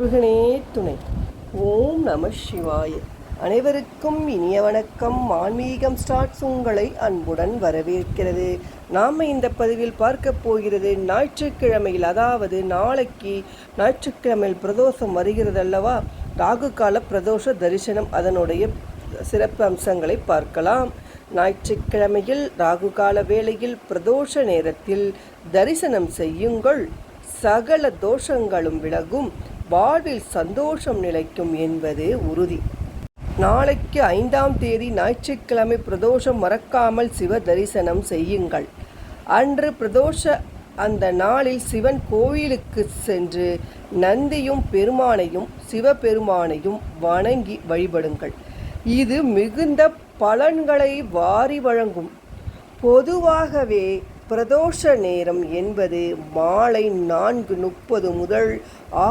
முருகனே துணை. ஓம் நம சிவாய. அனைவருக்கும் இனிய வணக்கம். ஆன்மீகம் ஸ்டார்ட்ஸ் உங்களை அன்புடன் வரவேற்கிறது. நாம் இந்த பதிவில் பார்க்க போகிறது ஞாயிற்றுக்கிழமையில் அதாவது நாளைக்கு ஞாயிற்றுக்கிழமையில் பிரதோஷம் வருகிறது அல்லவா? ராகு கால பிரதோஷ தரிசனம் அதனுடைய சிறப்பு அம்சங்களை பார்க்கலாம். ஞாயிற்றுக்கிழமையில் ராகு கால வேளையில் பிரதோஷ நேரத்தில் தரிசனம் செய்யுங்கள். சகல தோஷங்களும் விலகும். வாழ்வில் சந்தோஷம் நிலைக்கும் என்பது உறுதி. நாளைக்கு ஐந்தாம் தேதி ஞாயிற்றுக்கிழமை பிரதோஷம் மறக்காமல் சிவ தரிசனம் செய்யுங்கள். அன்று பிரதோஷ அந்த நாளில் சிவன் கோவிலுக்கு சென்று நந்தியும் பெருமானையும் சிவபெருமானையும் வணங்கி வழிபடுங்கள். இது மிகுந்த பலன்களை வாரி வழங்கும். பொதுவாகவே பிரதோஷ நேரம் என்பது மாலை நான்கு முப்பது முதல்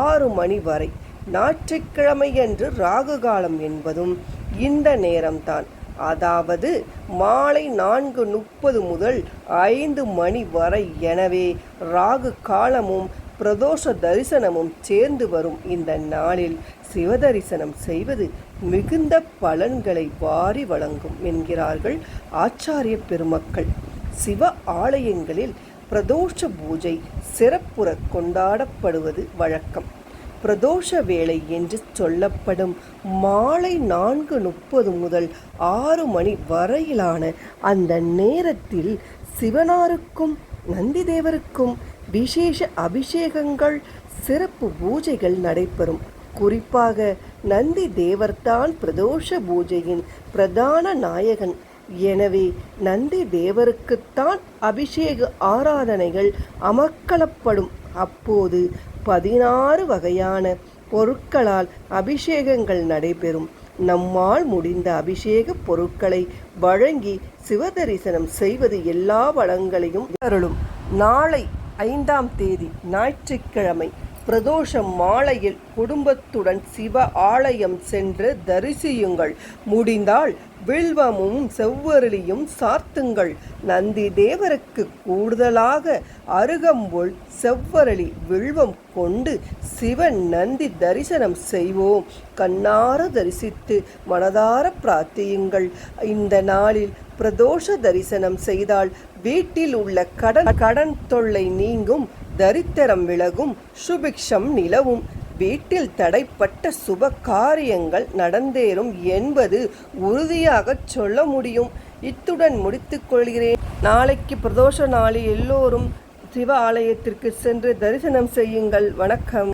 ஆறு மணி வரை. ஞாயிற்றுக்கிழமையன்று ராகு காலம் என்பதும் இந்த நேரம்தான். அதாவது மாலை நான்கு முப்பது முதல் ஐந்து மணி வரை. எனவே ராகு காலமும் பிரதோஷ தரிசனமும் சேர்ந்து வரும் இந்த நாளில் சிவதரிசனம் செய்வது மிகுந்த பலன்களை வாரி வழங்கும் என்கிறார்கள் ஆச்சாரிய பெருமக்கள். சிவ ஆலயங்களில் பிரதோஷ பூஜை சிறப்புற கொண்டாடப்படுவது வழக்கம். பிரதோஷ வேளை என்று சொல்லப்படும் மாலை நான்கு முப்பது முதல் ஆறு மணி வரையிலான அந்த நேரத்தில் சிவனாருக்கும் நந்திதேவருக்கும் விசேஷ அபிஷேகங்கள் சிறப்பு பூஜைகள் நடைபெறும். குறிப்பாக நந்தி தேவர்தான் பிரதோஷ பூஜையின் பிரதான நாயகன் எனவே நந்தி தேவருக்குத்தான் அபிஷேக ஆராதனைகள் அமக்களப்படும் அப்போது பதினாறு வகையான பொருட்களால் அபிஷேகங்கள் நடைபெறும். நம்மால் முடிந்த அபிஷேக பொருட்களை வழங்கி சிவதரிசனம் செய்வது எல்லா வளங்களையும் அருளும் நாளை ஐந்தாம் தேதி ஞாயிற்றுக்கிழமை பிரதோஷம் மாலையில் குடும்பத்துடன் சிவ ஆலயம் சென்று தரிசியுங்கள். முடிந்தால் வில்வமும் செவ்வரளியும் சார்த்துங்கள். நந்தி தேவருக்கு கூடுதலாக அருகம்புல் செவ்வரளி வில்வம் கொண்டு சிவன் நந்தி தரிசனம் செய்வோம். கண்ணார தரிசித்து மனதார பிரார்த்தியுங்கள். இந்த நாளில் பிரதோஷ தரிசனம் செய்தால் வீட்டில் உள்ள கடன் கடன் தொல்லை நீங்கும். தரித்திரம் விலகும் சுபிக்ஷம் நிலவும். வீட்டில் தடைப்பட்ட சுப காரியங்கள் நடந்தேறும் என்பது உறுதியாக சொல்ல முடியும். இத்துடன் முடித்துக் கொள்கிறேன். நாளைக்கு பிரதோஷ நாளில் எல்லோரும் சிவ ஆலயத்திற்கு சென்று தரிசனம் செய்யுங்கள். வணக்கம்.